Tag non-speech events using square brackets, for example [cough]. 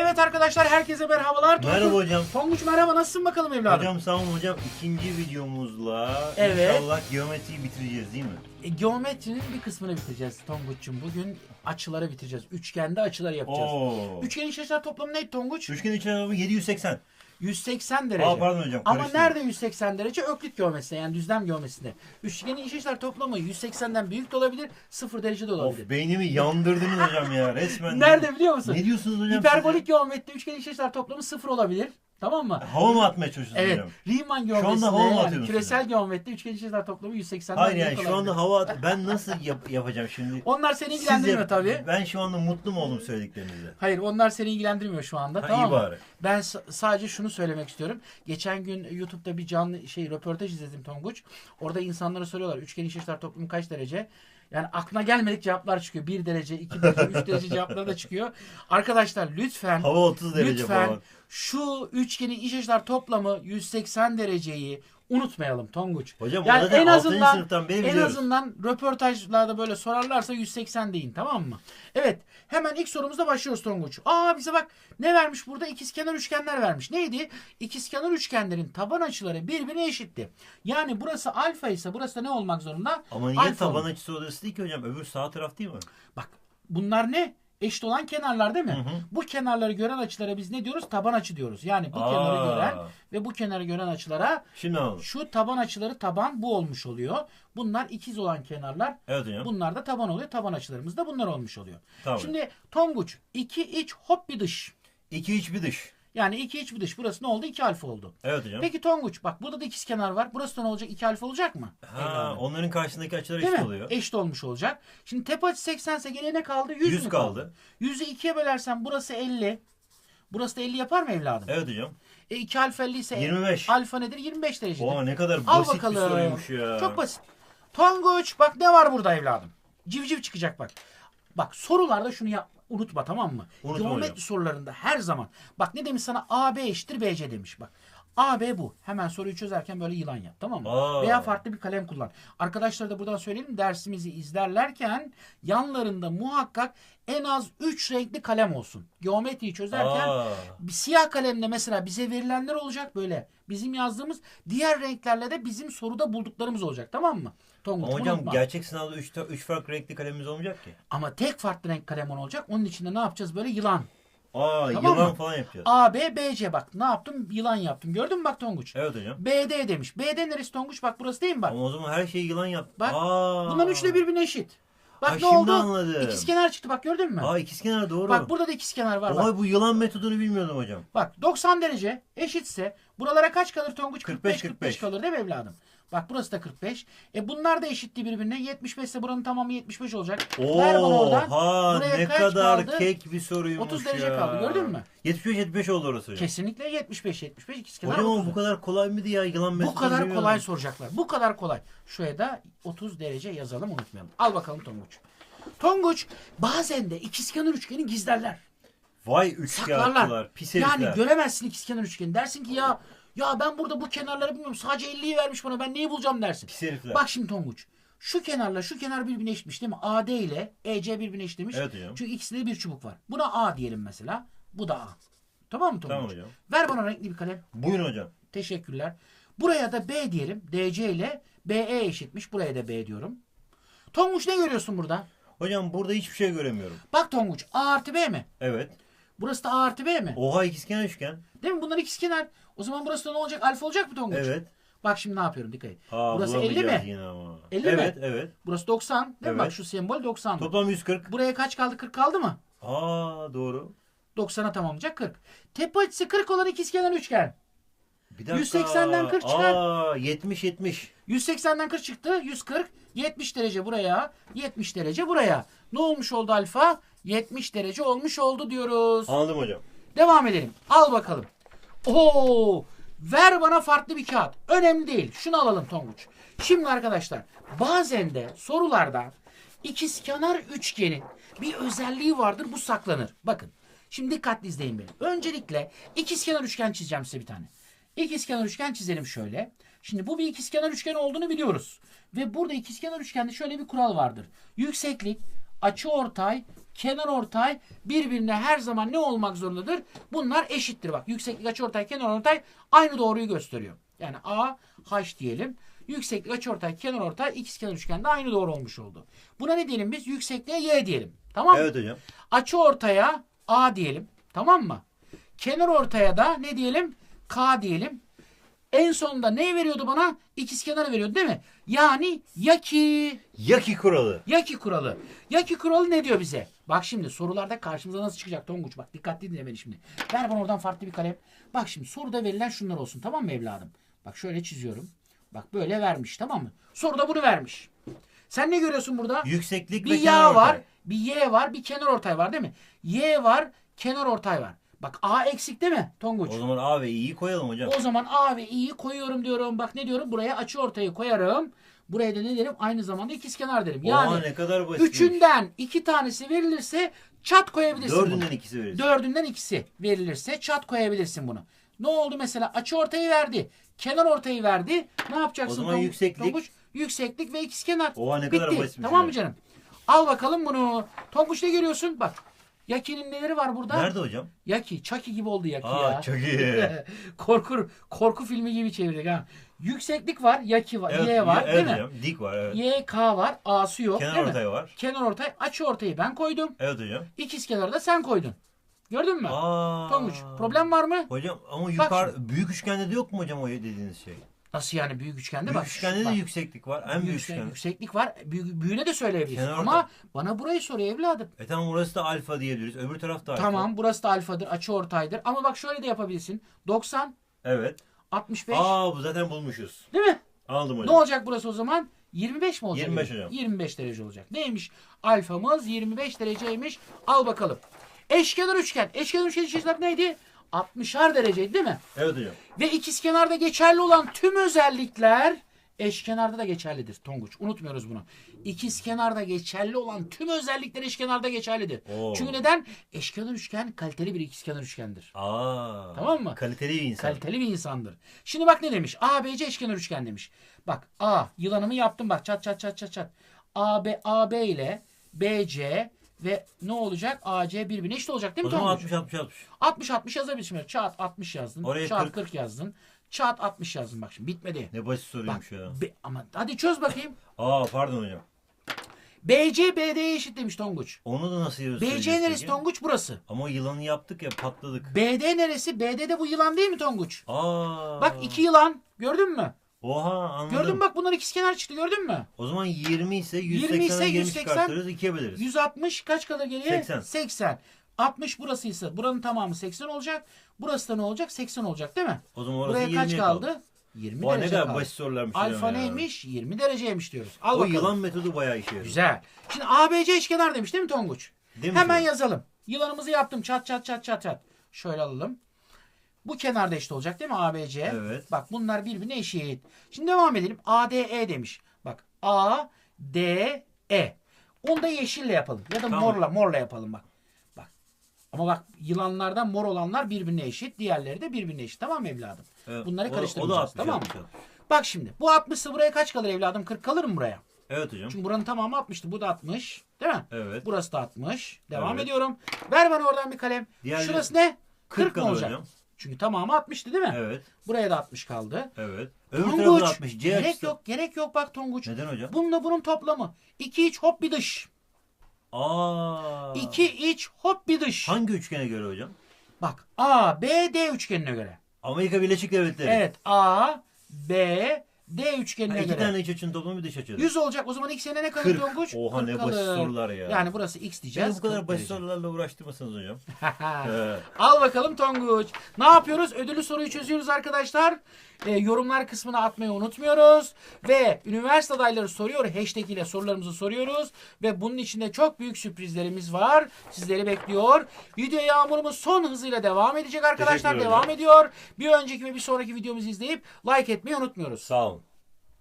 Evet arkadaşlar herkese merhabalar. Tonguç- Merhaba hocam. Tonguç merhaba nasılsın bakalım evladım? Hocam sağ olun hocam. İkinci videomuzla Evet. inşallah geometriyi bitireceğiz değil mi? E, geometrinin bir kısmını bitireceğiz Tonguç'cum. Bugün açıları bitireceğiz. Üçgende açılar yapacağız. Oo. Üçgenin iç açılar toplamı neydi Tonguç? Üçgen içi 780. 180 derece. Aa pardon hocam. Ama karıştırdım. nerede 180 derece? Öklit geometrisinde yani düzlem geometrisinde. Üçgenin iç açılar toplamı 180'den büyük de olabilir, 0 derece de olabilir. Of beynimi yandırdınız hocam ya resmen. Nerede biliyor musun? Ne diyorsunuz hocam? Hiperbolik geometride üçgenin iç açılar toplamı 0 olabilir. Tamam mı? Hava mı atmaya çalışıyorsunuz Evet. Riemann anda geometrisinde hava mı yani atıyorsunuz küresel geometride üçgen açılar toplamı 180'den Hayır yani şu anda hava at ben nasıl yap- yapacağım şimdi? Onlar seni ilgilendirmiyor tabii. Ben şu anda mutlu mu oldum söylediklerinizle? Hayır onlar seni ilgilendirmiyor şu anda. Ha, tamam iyi mı? bari. Ben sadece şunu söylemek istiyorum. Geçen gün YouTube'da bir canlı şey röportaj izledim Tonguç. Orada insanlara soruyorlar üçgen açılar toplamı kaç derece? Yani aklına gelmedik cevaplar çıkıyor. 1 derece, 2 derece, 3 derece cevapları da çıkıyor. [laughs] Arkadaşlar lütfen Hava 30 derece lütfen falan. şu üçgenin iç açılar toplamı 180 dereceyi unutmayalım Tonguç. Hocam Yani en 6. azından en biliyoruz. azından röportajlarda böyle sorarlarsa 180 deyin tamam mı? Evet hemen ilk sorumuzda başlıyoruz Tonguç. Aa bize bak ne vermiş burada? İkizkenar üçgenler vermiş. Neydi? İkizkenar üçgenlerin taban açıları birbirine eşitti. Yani burası alfa ise burası da ne olmak zorunda? Ama niye Alfa taban açısı odası değil ki hocam? Öbür sağ taraf değil mi? Bak bunlar ne? Eşit olan kenarlar değil mi? Hı hı. Bu kenarları gören açılara biz ne diyoruz? Taban açı diyoruz. Yani bu Aa. kenarı gören ve bu kenarı gören açılara Şimdi anladım. şu taban açıları taban bu olmuş oluyor. Bunlar ikiz olan kenarlar. Evet hocam. Bunlar da taban oluyor. Taban açılarımız da bunlar olmuş oluyor. Tamam. Şimdi Tonguç iki iç hop bir dış. İki iç bir dış. Yani iki iç bir dış. Burası ne oldu? İki alfa oldu. Evet hocam. Peki Tonguç bak burada da ikiz kenar var. Burası da ne olacak? İki alfa olacak mı? Ha, Evladım. onların karşısındaki açılar Değil eşit mi? oluyor. Eşit olmuş olacak. Şimdi tepe açısı 80 ise geriye ne kaldı? 100, 100 mü kaldı. 100'ü 2'ye bölersen burası 50. Burası da 50 yapar mı evladım? Evet hocam. E 2 alfa 50 ise 25. alfa nedir? 25 derece. Oha ne kadar Al basit bakalım. bir soruymuş ya. Çok basit. Tonguç bak ne var burada evladım? Civciv çıkacak bak. Bak sorularda şunu yap, unutma tamam mı? Unutma Geometri hocam. sorularında her zaman. Bak ne demiş sana AB eşittir BC demiş bak. AB bu. Hemen soruyu çözerken böyle yılan yap tamam mı? Aa. Veya farklı bir kalem kullan. Arkadaşlar da buradan söyleyelim dersimizi izlerlerken yanlarında muhakkak en az 3 renkli kalem olsun. Geometriyi çözerken Aa. bir siyah kalemle mesela bize verilenler olacak böyle. Bizim yazdığımız diğer renklerle de bizim soruda bulduklarımız olacak tamam mı? Tonguç Ama hocam unutma. gerçek sınavda 3 üç farklı renkli kalemimiz olmayacak ki. Ama tek farklı renk kalem olacak. Onun içinde ne yapacağız böyle yılan. Aa Tamam yılan mı? falan yapacağız. A, B, B, C bak ne yaptım? Yılan yaptım. Gördün mü bak Tonguç? Evet hocam. BD demiş. BD neresi Tonguç? Bak burası değil mi bak? Ama o zaman her şeyi yılan yap. Bak, Aa. Bunların üçü de birbirine eşit. Bak Ha, ne şimdi oldu? anladım. İkizkenar çıktı bak gördün mü? Aa ikizkenar doğru. Bak burada da ikizkenar var bak. Oha bu yılan metodunu bilmiyordum hocam. Bak 90 derece eşitse buralara kaç kalır Tonguç? 45, 45 45 kalır değil mi evladım? Bak burası da 45. E bunlar da eşitti birbirine. 75 ise buranın tamamı 75 olacak. Ver bana oradan. Oha Buraya ne kaç kadar kaldı? kek bir soruymuş 30 derece ya. kaldı, gördün mü? 75 75 oldu orası hocam. Kesinlikle 75 75 ikizkenar Hocam ama 30. bu kadar kolay mıydı ya yılan Bu kadar kolay soracaklar. Bu kadar kolay. Şuraya da 30 derece yazalım unutmayalım. Al bakalım Tonguç. Tonguç bazen de ikizkenar üçgeni gizlerler. Vay üç Saklarlar. kağıtçılar. Pis herifler. Yani göremezsin ikizkenar üçgeni. Dersin ki ya ya ben burada bu kenarları bilmiyorum. Sadece 50'yi vermiş bana. Ben neyi bulacağım dersin. Pis herifler. Bak şimdi Tonguç. Şu kenarla şu kenar birbirine eşitmiş değil mi? AD ile EC birbirine eşitmiş. Evet hocam. Çünkü ikisinde bir çubuk var. Buna A diyelim mesela. Bu da A. Tamam mı Tonguç? Tamam hocam. Ver bana renkli bir kalem. Buyurun hocam. Teşekkürler. Buraya da B diyelim. DC ile BE eşitmiş. Buraya da B diyorum. Tonguç ne görüyorsun burada? Hocam burada hiçbir şey göremiyorum. Bak Tonguç A artı B mi? Evet. Burası da A artı B mi? Oha ikizkenar üçgen. Değil mi? Bunlar ikizkenar. O zaman burası da ne olacak? Alfa olacak mı Tonguç? Evet. Bak şimdi ne yapıyorum dikkat et. Aa, Burası 50 bulamayacağız mi? Yine ama. 50 mi? evet, evet. Burası 90. Değil mi? Evet. Bak şu sembol 90. Toplam 140. Buraya kaç kaldı? 40 kaldı mı? Aa doğru. 90'a tamamlayacak 40. Tepe açısı 40 olan ikizkenar üçgen. Bir dakika. 180'den 40 çıkar. Aa 70 70. 180'den 40 çıktı. 140. 70 derece buraya. 70 derece buraya. Ne olmuş oldu alfa? 70 derece olmuş oldu diyoruz. Anladım hocam. Devam edelim. Al bakalım. Oo! Ver bana farklı bir kağıt. Önemli değil. Şunu alalım Tonguç. Şimdi arkadaşlar bazen de sorularda ikizkenar üçgenin bir özelliği vardır. Bu saklanır. Bakın. Şimdi dikkatli izleyin beni. Öncelikle ikizkenar üçgen çizeceğim size bir tane. İkizkenar üçgen çizelim şöyle. Şimdi bu bir ikizkenar üçgen olduğunu biliyoruz. Ve burada ikizkenar üçgende şöyle bir kural vardır. Yükseklik, açıortay, kenar ortay birbirine her zaman ne olmak zorundadır? Bunlar eşittir bak. Yükseklik açıortay kenar ortay aynı doğruyu gösteriyor. Yani A H diyelim. Yükseklik açıortay kenar ortay ikizkenar üçgende aynı doğru olmuş oldu. Buna ne diyelim biz? Yüksekliğe Y diyelim. Tamam mı? Evet hocam. Açı ortaya A diyelim. Tamam mı? Kenar ortaya da ne diyelim? K diyelim. En sonunda ne veriyordu bana? İkizkenarı veriyordu değil mi? Yani yaki. Yaki kuralı. Yaki kuralı. Yaki kuralı ne diyor bize? Bak şimdi sorularda karşımıza nasıl çıkacak Tonguç? Bak dikkatli dinle beni şimdi. Ver bana oradan farklı bir kalem. Bak şimdi soruda verilen şunlar olsun tamam mı evladım? Bak şöyle çiziyorum. Bak böyle vermiş tamam mı? Soruda bunu vermiş. Sen ne görüyorsun burada? Yükseklik ve Bir kenar yağ ortay. var, bir y var, bir kenar ortay var değil mi? Y var, kenar ortay var. Bak a eksik değil mi Tonguç? O zaman A ve İ'yi koyalım hocam. O zaman A ve i'yi koyuyorum diyorum. Bak ne diyorum? Buraya açı ortayı koyarım. Buraya da ne derim? Aynı zamanda ikizkenar derim. Yani Oha ne kadar basit. üçünden iki tanesi verilirse çat koyabilirsin Dördünden bunu. ikisi veririz. Dördünden ikisi verilirse çat koyabilirsin bunu. Ne oldu mesela? Açı ortayı verdi. Kenar ortayı verdi. Ne yapacaksın? O zaman Tonguç? yükseklik. Tonguç? Yükseklik ve ikizkenar. Oha ne kadar Bitti. basitmiş Tamam mı hocam. canım? Al bakalım bunu. Tonguç ne görüyorsun? Bak. Yaki'nin neleri var burada? Nerede hocam? Yaki. Chucky gibi oldu Yaki Aa ya. iyi. [laughs] korku korku filmi gibi çevirdik ha. Yükseklik var, Yaki var, Evet, Y var evet değil mi? hocam. Dik var evet. Y, K var, A'sı yok Kenar değil mi? ortay var. Kenar ortay, açı ortayı ben koydum. Evet hocam. İkiz kenarı da sen koydun. Gördün mü? Aa. Tonguç, problem var mı? Hocam ama yukarı büyük üçgende de yok mu hocam o dediğiniz şey? Nasıl yani büyük üçgende Büyük bak. üçgende de yükseklik var. En büyük büyük üçgen- yükseklik var. Büyük, büyüğüne de söyleyebilirsin. Kenar Ama bana burayı soruyor evladım. E tamam orası da alfa diyebiliriz. Öbür taraf da alfa. Tamam burası da alfadır, açı ortaydır. Ama bak şöyle de yapabilirsin. 90, Evet. 65 Aa bu zaten bulmuşuz. değil mi? Aldım Ne hocam. olacak burası o zaman? 25 mi olacak? 25 hocam. 25 derece olacak. Neymiş? Alfamız 25 dereceymiş. Al bakalım. Eşkenar üçgen. Eşkenar üçgen çizgiler neydi? 60'ar dereceydi değil mi? Evet hocam. Ve ikizkenarda geçerli olan tüm özellikler eşkenarda da geçerlidir Tonguç. Unutmuyoruz bunu. İkizkenarda geçerli olan tüm özellikler eşkenarda geçerlidir. Oo. Çünkü neden? Eşkenar üçgen kaliteli bir ikizkenar üçgendir. Aa. Tamam mı? Kaliteli bir insan. Kaliteli bir insandır. Şimdi bak ne demiş? ABC eşkenar üçgen demiş. Bak A yılanımı yaptım bak çat çat çat çat çat. AB AB ile BC ve ne olacak? AC birbirine eşit olacak değil o mi zaman Tonguç? 60 60 60. 60 60 yazabilirsin. Çat 60 yazdın. Oraya çat 40. 40. yazdın. Çat 60 yazdın bak şimdi bitmedi. Ne basit Bak soruymuş ya. be- ama hadi çöz bakayım. [laughs] Aa pardon hocam. BC BD'ye eşit demiş Tonguç. Onu da nasıl söyleyeceğiz BC neresi? Tonguç? Burası. Ama yılanı yaptık ya patladık. BD neresi? BD'de bu yılan değil mi Tonguç? Aa. Bak iki yılan. Gördün mü? Oha anladım. Gördün mü bak bunlar ikizkenar çıktı gördün mü? O zaman 20 ise 20 180'e ise 20 180, çıkartırız 2'ye böleriz. 160 kaç kalır geriye? 80. 80. 60 burasıysa buranın tamamı 80 olacak. Burası da ne olacak? 80 olacak değil mi? O zaman orası Buraya 20'ye kaç kaldı? 20 Oha, ne derece kadar kaldı. basit sorularmış Alfa hocam ya. neymiş? 20 dereceymiş diyoruz. Al O bakalım. yılan metodu bayağı işe yarıyor. Güzel. Şimdi ABC eşkenar demiş değil mi Tonguç? Değil mi Hemen hocam? yazalım. Yılanımızı yaptım. Çat çat çat çat çat. Şöyle alalım. Bu kenarda eşit olacak değil mi ABC? Evet. Bak bunlar birbirine eşit. Şimdi devam edelim. ADE demiş. Bak A, D, E. Onu da yeşille yapalım. Ya da Tamam. morla morla yapalım bak. Bak. Ama bak yılanlardan mor olanlar birbirine eşit. Diğerleri de birbirine eşit. Tamam mı evladım? Evet, Bunları o karıştırmayacağız. o da 60, tamam mı? 60. Bak şimdi. Bu 60 ise buraya kaç kalır evladım? 40 kalır mı buraya? Evet hocam. Çünkü buranın tamamı 60'tı. Bu da 60. Değil mi? Evet. Burası da 60. Devam Evet. ediyorum. Ver bana oradan bir kalem. Diğerleri- Şurası ne? 40, 40 mı olacak? hocam. Çünkü tamamı 60'tı değil mi? Evet. Buraya da 60 kaldı. Evet. Öbür Tonguç. da 60. C gerek açısı. yok. Gerek yok bak Tonguç. Neden hocam? Bununla bunun toplamı. İki iç hop bir dış. Aa. İki iç hop bir dış. Hangi üçgene göre hocam? Bak A, B, D üçgenine göre. Amerika Birleşik Devletleri. Evet A, B, D Ha, üçgenine iki göre. tane iç açının toplamı bir dış açıdır. 100 olacak. O zaman x'e ne kalır 40. Tonguç? Oha, 40 ne basit kalır. sorular ya. Yani burası x diyeceğiz. Beni bu kadar 40 basit derece. sorularla uğraştırmasanız hocam. [laughs] Al bakalım Tonguç. Ne yapıyoruz? Ödüllü soruyu çözüyoruz arkadaşlar. Ee, yorumlar kısmına atmayı unutmuyoruz. Ve üniversite adayları soruyor. Hashtag ile sorularımızı soruyoruz. Ve bunun içinde çok büyük sürprizlerimiz var. Sizleri bekliyor. Video yağmurumuz son hızıyla devam edecek arkadaşlar. Teşekkür Devam ediyor. Bir önceki ve bir sonraki videomuzu izleyip like etmeyi unutmuyoruz. Sağ olun.